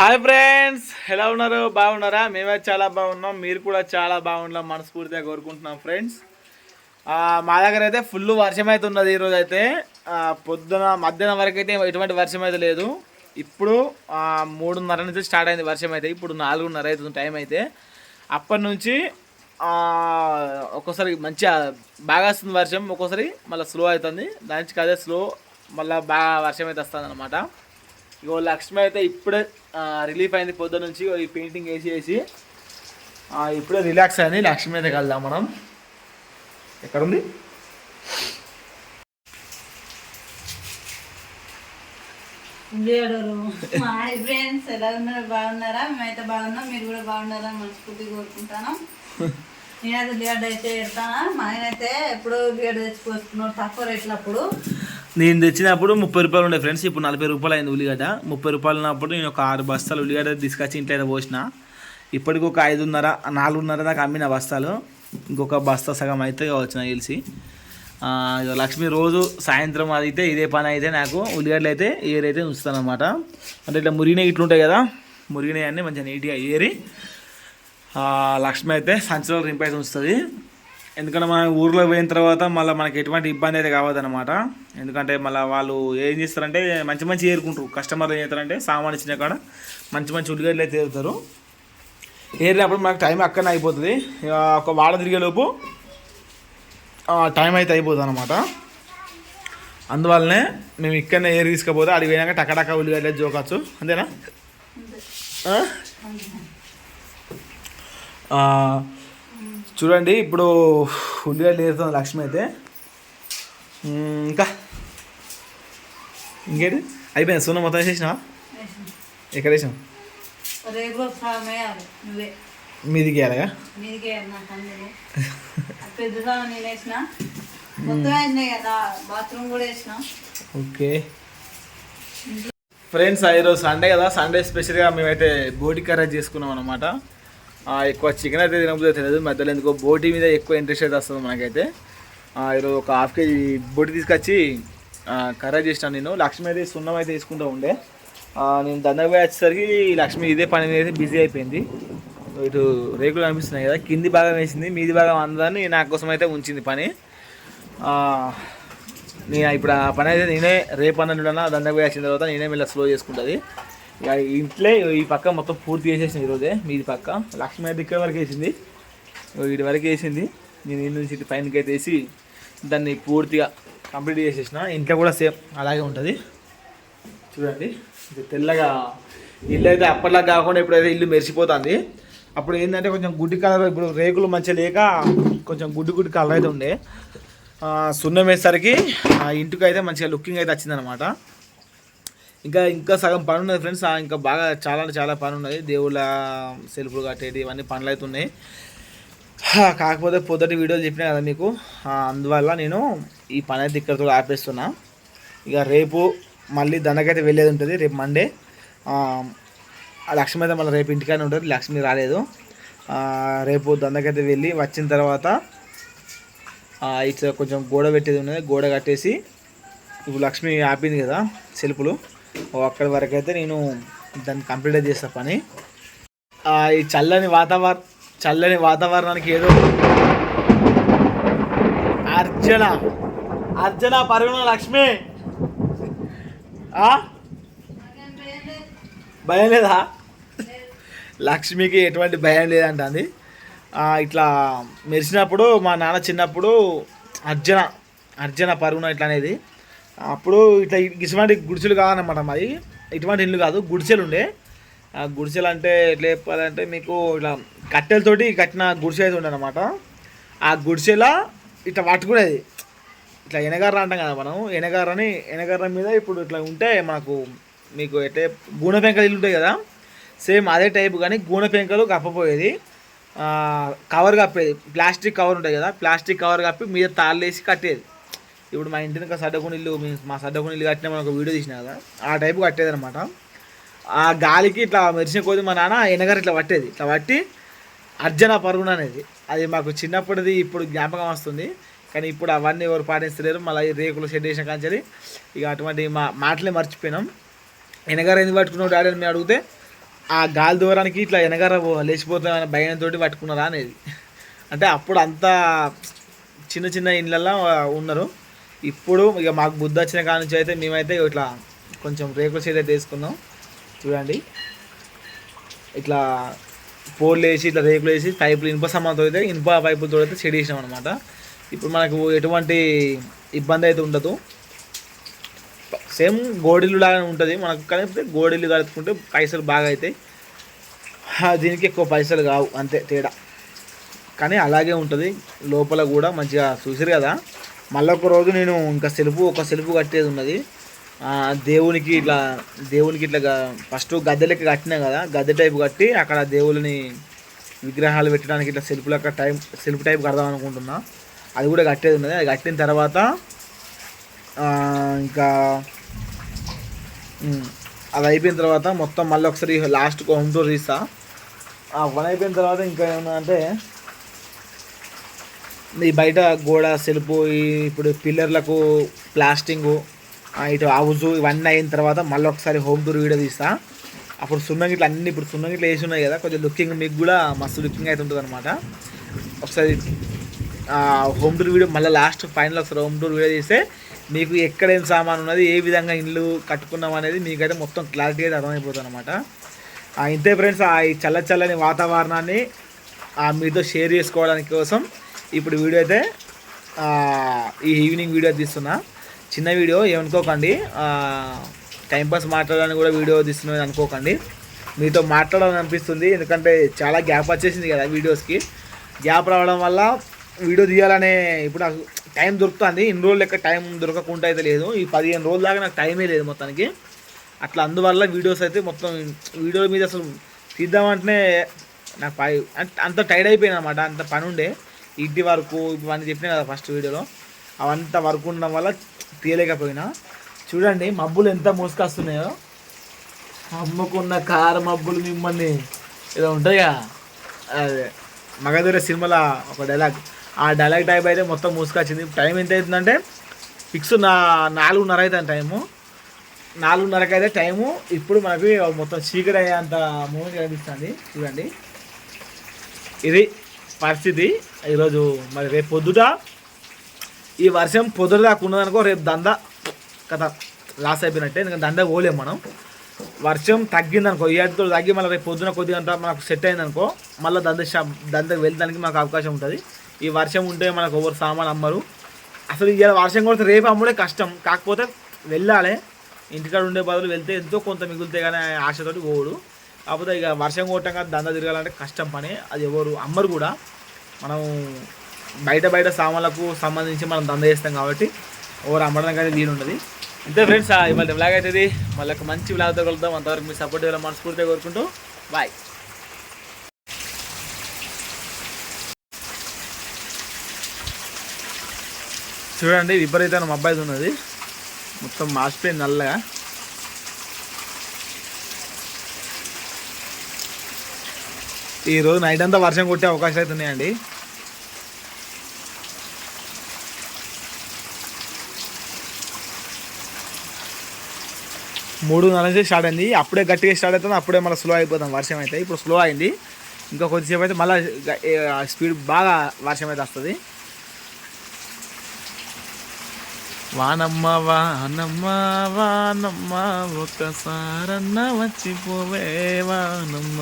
Hi friends ఎలా ఉన్నారు? బాగున్నారా? మేమే చాలా బాగున్నాం. మీరు కూడా చాలా బాగున్నాం మనస్ఫూర్తిగా కోరుకుంటున్నాం ఫ్రెండ్స్. మా దగ్గర అయితే ఫుల్ వర్షం అయితే ఉన్నది ఈరోజు అయితే. పొద్దున మధ్యాహ్నం వరకు అయితే ఎటువంటి వర్షం అయితే లేదు. ఇప్పుడు మూడున్నర నుంచి స్టార్ట్ అయింది వర్షం అయితే. ఇప్పుడు నాలుగున్నర అవుతుంది టైం అయితే. అప్పటి నుంచి ఒక్కోసారి మంచిగా బాగా వస్తుంది వర్షం. ఒక్కోసారి మళ్ళీ స్లో అవుతుంది. దాని నుంచి అదే స్లో మళ్ళీ బాగా వర్షం అయితే వస్తుంది అనమాట ఇగో లక్ష్మి అయితే ఇప్పుడే రిలీఫ్ అయింది పొద్దున్న నుంచి. ఈ పెయింటింగ్ వేసి వేసి ఇప్పుడే రిలాక్స్ అయింది. లక్ష్మి అయితే కలుద్దాం మనం. ఎక్కడుంది? హాయ్ ఫ్రెండ్స్ ఎలా ఉన్నారు? బాగున్నారా? మేమైతే బాగున్నాం. మీరు కూడా బాగున్నారా మనస్ఫూర్తి కోరుకుంటాను. నేనైతే బియర్డ్ అయితే పెడతానా? మా ఆయన అయితే ఎప్పుడు లియర్డ్ తెచ్చుకొస్తున్నాడు తక్కువ రేట్లు అప్పుడు నేను తెచ్చినప్పుడు ముప్పై రూపాయలు ఉండే ఫ్రెండ్స్ ఇప్పుడు నలభై రూపాయలు అయింది ఉల్లిగడ్డ. ముప్పై రూపాయలు ఉన్నప్పుడు నేను ఒక ఆరు బస్తాలు ఉల్లిగడ్డ తీసుకొచ్చి ఇంట్లో అయితే పోసిన. ఇప్పటికి ఒక ఐదున్నర నాలుగున్నర దాకా అమ్మిన బస్తాలు. ఇంకొక బస్తా సగం అయితే వచ్చిన గెలిచి తెలిసి లక్ష్మి రోజు సాయంత్రం అయితే ఇదే పని అయితే నాకు. ఉల్లిగడ్డలు అయితే ఏరైతే ఉంచుతాను అనమాట అంటే ఇట్లా మురిగినవి ఇట్లుంటాయి కదా మురిగినవి అన్నీ మంచిగా నీట్గా ఏరి లక్ష్మి అయితే సంచిలో రింపైతే ఉంచుతుంది. ఎందుకంటే మన ఊర్లో పోయిన తర్వాత మళ్ళీ మనకి ఎటువంటి ఇబ్బంది అయితే కావద్దనమాట ఎందుకంటే మళ్ళీ వాళ్ళు ఏం చేస్తారంటే మంచి మంచి ఏరుకుంటారు. కస్టమర్లు ఏం చేస్తారంటే సామాన్ ఇచ్చిన కాడ మంచి మంచి ఉల్లిగడ్డలు అయితే ఏరుతారు. ఏరినప్పుడు మనకు టైం అక్కడనే అయిపోతుంది. ఒక వాడ తిరిగేలోపు టైం అయితే అయిపోతుంది అనమాట అందువల్లనే మేము ఇక్కడనే ఏరి తీసుకపోతే అడిగి పోయినాక టకటక ఉల్లిగడ్డ జోకచ్చు. అంతేనా? చూడండి ఇప్పుడు ఉల్లిగడ్డ ఏరుతుంది లక్ష్మి అయితే. ఇంకా? ఇంకేంటి? అయిపోయింది. సున్న మొత్తం వేసేసినా ఎక్కడ వేసాం మీదికి వేయాలిగా? ఓకే. ఫ్రెండ్స్ ఈరోజు సండే కదా. సండే స్పెషల్గా మేమైతే బోటి కర్రీ చేసుకున్నాం అనమాట ఎక్కువ చికెన్ అయితే తినబుద్ధి తెలియదు మధ్యలో ఎందుకో బోటి మీద ఎక్కువ ఇంట్రెస్ట్ అయితే వస్తుంది మనకైతే. ఈరోజు ఒక హాఫ్ కేజీ బోటి తీసుకొచ్చి కర్రీ చేసినాను నేను. లక్ష్మి అయితే సున్నం అయితే తీసుకుంటూ ఉండే. నేను దండకు పోయి వచ్చేసరికి లక్ష్మి ఇదే పని మీద అయితే బిజీ అయిపోయింది. ఇటు రేకులు కనిపిస్తున్నాయి కదా కింది భాగం వేసింది మీది భాగం అందరినీ నా కోసం అయితే ఉంచింది పని. నేను ఇప్పుడు ఆ పని అయితే నేనే రేపు అన్న దండకు పోయి వచ్చిన తర్వాత నేనే మళ్ళీ స్లో చేసుకుంటుంది. ఇక ఇంట్లో ఈ పక్క మొత్తం పూర్తి చేసేసిన ఈరోజే మీది పక్క. లక్ష్మి అయితే ఇక్కడ వరకు వేసింది. వీటి వరకు వేసింది. నేను ఇంటి నుంచి ఇటు పైనకి అయితే వేసి దాన్ని పూర్తిగా కంప్లీట్ చేసేసిన. ఇంట్లో కూడా సేమ్ అలాగే ఉంటుంది. చూడండి ఇది తెల్లగా ఇల్లు అయితే అప్పట్లా కాకుండా ఇప్పుడైతే ఇల్లు మెరిసిపోతుంది. అప్పుడు ఏంటంటే కొంచెం గుడ్డి కలర్ ఇప్పుడు రేకులు మంచిగా లేక కొంచెం గుడ్డి గుడ్డి కలర్ అయితే ఉండే. సున్నం వేసేసరికి ఆ ఇంటికి అయితే మంచిగా లుకింగ్ అయితే వచ్చిందనమాట ఇంకా ఇంకా సగం పని ఉన్నది ఫ్రెండ్స్ ఇంకా బాగా చాలా అంటే చాలా పని ఉన్నది దేవుళ్ళ సెల్ఫ్లు కట్టేది ఇవన్నీ పనులు అవుతున్నాయి. కాకపోతే పొద్దుటి వీడియోలు చెప్పినా కదా మీకు. అందువల్ల నేను ఈ పని అయితే ఇక్కడితో ఆపేస్తున్నా. ఇక రేపు మళ్ళీ దండకైతే వెళ్ళేది ఉంటుంది. రేపు మండే ఆ, లక్ష్మి అయితే మళ్ళీ రేపు ఇంటికానే ఉంటుంది. లక్ష్మి రాలేదు. రేపు దండకైతే వెళ్ళి వచ్చిన తర్వాత ఇట్లా కొంచెం గోడ పెట్టేది ఉన్నది. గోడ కట్టేసి ఇప్పుడు లక్ష్మి ఆపింది కదా సెల్పులు అక్కడి వరకు అయితే నేను దాన్ని కంప్లీట్ చేస్తా పని. ఈ చల్లని వాతావరణం చల్లని వాతావరణానికి ఏదో అర్జన అర్జన పరుగున లక్ష్మి. భయం లేదా? లక్ష్మికి ఎటువంటి భయం లేదంటుంది. అది ఇట్లా మెరిసినప్పుడు మా నాన్న చిన్నప్పుడు అర్జన అర్జన పరుగున ఇట్లా అనేది. అప్పుడు ఇట్లా ఇటువంటి గుడిసెలు కాదనమాట మరి ఇటువంటి ఇల్లు కాదు గుడిసెలు ఉండే. ఆ గుడిసెలు అంటే ఎట్లా చెప్పాలంటే మీకు ఇట్లా కట్టెలతోటి కట్టిన గుడిసె అయితే ఉండే అనమాట ఆ గుడిసెల ఇట్లా పట్టుకునేది. ఇట్లా ఎనగర్ర అంటాం కదా మనం ఎనగారని ఎనగర్ర మీద ఇప్పుడు ఇట్లా ఉంటే మనకు మీకు ఎట్లా గూనె పెంకలు ఇల్లు ఉంటాయి కదా సేమ్ అదే టైపు కానీ గూనె పెంకలు కప్పపోయేది కవర్ కప్పేది. ప్లాస్టిక్ కవర్ ఉంటుంది కదా ప్లాస్టిక్ కవర్ కప్పి మీద తాళ్ళేసి కట్టేది. ఇప్పుడు మా ఇంటి వెనక ఇల్లు మా సడ్డకొని ఇల్లు కట్టిన మనం ఒక వీడియో తీసిన కదా ఆ టైపు కట్టేది అనమాట ఆ గాలికి ఇట్లా మెరిసిన కొద్ది మా నాన్న ఎనగారు ఇట్లా పట్టేది. ఇట్లా పట్టి అర్జన పరుగున అనేది. అది మాకు చిన్నప్పటిది ఇప్పుడు జ్ఞాపకం వస్తుంది. కానీ ఇప్పుడు అవన్నీ ఎవరు పాటిస్తలేరు. మళ్ళీ రేకులు షెడ్ వేసిన కాంచరి ఇక అటువంటి మా మాటలే మర్చిపోయినాం. ఎనగారు ఎందుకు పట్టుకున్నావు డాడీ అని మేము అడిగితే ఆ గాలి దూరానికి ఇట్లా వెనగార లేచిపోతామని భయంతో పట్టుకున్నారా అనేది. అంటే అప్పుడు అంతా చిన్న చిన్న ఇండ్లల్లో ఉన్నారు. ఇప్పుడు ఇక మాకు బుద్ధి వచ్చిన కాడ నుంచి అయితే మేమైతే ఇట్లా కొంచెం రేకుల షెడ్ అయితే వేసుకున్నాం. చూడండి. ఇట్లా పోర్లు వేసి ఇట్లా రేకులు వేసి పైపులు ఇనుప సమానంతో అయితే ఇనుప పైపులతో అయితే షెడ్ వేసినాం అనమాట ఇప్పుడు మనకు ఎటువంటి ఇబ్బంది అయితే ఉండదు. సేమ్ గోడిల్లు లాగానే ఉంటుంది. మనకు కానీ గోడిల్లు కలుపుకుంటే పైసలు బాగా అవుతాయి. దీనికి ఎక్కువ పైసలు కావు. అంతే తేడా. కానీ అలాగే ఉంటుంది. లోపల కూడా మంచిగా చూసారు కదా. మళ్ళీ ఒక రోజు నేను ఇంకా సెలుపు ఒక సెలుపు కట్టేది ఉన్నది. దేవునికి ఇట్లా దేవునికి ఇట్లా ఫస్ట్ గద్దె లెక్క కట్టినా కదా గద్దె టైప్ కట్టి అక్కడ దేవుళ్ళని విగ్రహాలు పెట్టడానికి ఇట్లా సెల్ఫ్ లెక్క టైం సెల్ఫ్ టైప్ కడదాం అనుకుంటున్నా. అది కూడా కట్టేది ఉన్నది. అది కట్టిన తర్వాత ఇంకా అది అయిపోయిన తర్వాత మొత్తం మళ్ళీ ఒకసారి లాస్ట్ హోమ్ టూర్ తీస్తా. ఆ పని అయిపోయిన తర్వాత ఇంకా ఏమన్నా అంటే ఈ బయట గోడ సెలుపు ఇప్పుడు పిల్లర్లకు ప్లాస్టింగు ఇటు హౌజు ఇవన్నీ అయిన తర్వాత మళ్ళీ ఒకసారి హోమ్ టూర్ వీడియో తీస్తా. అప్పుడు సున్నం ఇట్లా అన్ని ఇప్పుడు సున్నం ఇట్లా వేసి ఉన్నాయి కదా కొంచెం లుకింగ్ మీకు కూడా మస్తు లుకింగ్ అయితే ఉంటుంది అనమాట ఒకసారి హోమ్ టూర్ వీడియో మళ్ళీ లాస్ట్ ఫైనల్ ఒకసారి హోమ్ టూర్ వీడియో తీస్తే మీకు ఎక్కడేం సామాన్ ఉన్నది ఏ విధంగా ఇల్లు కట్టుకున్నాం అనేది మీకైతే మొత్తం క్లారిటీ అయితే అర్థమైపోతుంది అనమాట ఇంతే ఫ్రెండ్స్ ఆ ఈ చల్ల చల్లని వాతావరణాన్ని ఆ, మీతో షేర్ చేసుకోవడానికి కోసం ఇప్పుడు వీడియో అయితే ఈ ఈవినింగ్ వీడియో తీస్తున్నా. చిన్న వీడియో ఏమనుకోకండి. టైంపాస్ మాట్లాడాలని కూడా వీడియో తీస్తున్నది అనుకోకండి. మీతో మాట్లాడాలని అనిపిస్తుంది. ఎందుకంటే చాలా గ్యాప్ వచ్చేసింది కదా వీడియోస్కి గ్యాప్ రావడం వల్ల వీడియో తీయాలనే ఇప్పుడు నాకు టైం దొరుకుతుంది. ఇన్ని రోజులు లెక్క టైం దొరకకుండా అయితే లేదు. ఈ పదిహేను రోజుల దాకా నాకు టైమే లేదు మొత్తానికి. అట్లా అందువల్ల వీడియోస్ అయితే మొత్తం వీడియో మీద అసలు తీద్దామంటేనే నాకు అంత టైడ్ అయిపోయింది అనమాట అంత పని ఉండే. ఇంటి వరకు ఇవన్నీ చెప్పినా కదా ఫస్ట్ వీడియోలో. అవంతా వర్క్ ఉండడం వల్ల తీయలేకపోయినా. చూడండి మబ్బులు ఎంత మోసుకొస్తున్నాయో. అమ్ముకున్న కారు మబ్బులు మిమ్మల్ని ఏదో ఉంటాయిగా. అదే మగధూర సినిమాలో ఒక డైలాగ్ ఆ డైలాగ్ టైప్ అయితే మొత్తం మూసుకొచ్చింది. టైం ఎంత అవుతుందంటే ఫిక్స్ నా నాలుగున్నర అవుతుంది టైము నాలుగున్నరకి అయితే టైము ఇప్పుడు మనకి మొత్తం చీకటి అయ్యేంత మూమెంట్ కనిపిస్తుంది. చూడండి. ఇది పరిస్థితి. ఈరోజు మరి రేపు పొద్దుట. ఈ వర్షం పొద్దుట దాకా ఉన్నదనుకో రేపు దంద కథ లాస్ అయిపోయినట్టే. ఎందుకంటే దంద పోలేం మనం. వర్షం తగ్గిందనుకో ఈ ఏడుతో తగ్గి మళ్ళీ రేపు పొద్దున కొద్దిగా మనకు సెట్ అయిందనుకో మళ్ళీ దంద షాప్ దందకు వెళ్ళడానికి మాకు అవకాశం ఉంటుంది. ఈ వర్షం ఉంటే మనకు ఎవరు సామాన్ అమ్మరు. అసలు ఇవాళ వర్షం కొడితే రేపు అమ్ముడే కష్టం. కాకపోతే వెళ్ళాలి. ఇంటికాడ ఉండే బదులు వెళ్తే ఎంతో కొంత మిగులుతాయి కానీ ఆశతోటి పోడు కాకపోతే ఇక వర్షం కొట్టంగా దంద తిరగాలంటే కష్టం పని. అది ఎవరు అమ్మరు కూడా. మనం బయట బయట సామాన్లకు సంబంధించి మనం దంద చేస్తాం కాబట్టి ఎవరు అమ్మడానికి అయితే వీలు ఉండదు. అంతే ఫ్రెండ్స్ ఇవాళ బ్లాగ్ అవుతుంది మళ్ళీ ఒక మంచి బ్లాగ్తో కలుద్దాం. అంతవరకు మీ సపోర్ట్ ఇవ్వాలి మనస్ఫూర్తిగా కోరుకుంటూ బాయ్ చూడండి విపరీతమైన మబ్బాయి ఉన్నది. మొత్తం మాసిపోయింది నల్లగా. ఈరోజు నైట్ అంతా వర్షం కొట్టే అవకాశాలు అయితే ఉన్నాయండి మూడున్నర నుంచి స్టార్ట్ అయింది. అప్పుడే గట్టిగా స్టార్ట్ అవుతుంది అప్పుడే మళ్ళీ స్లో అయిపోతాం వర్షం అయితే. ఇప్పుడు స్లో అయింది. ఇంకా కొద్దిసేపు అయితే మళ్ళీ స్పీడ్ బాగా వర్షం అయితే వస్తుంది. వానమ్మ వానమ్మ వానమ్మ ఒకసారన్న వచ్చిపోవే వానమ్మ.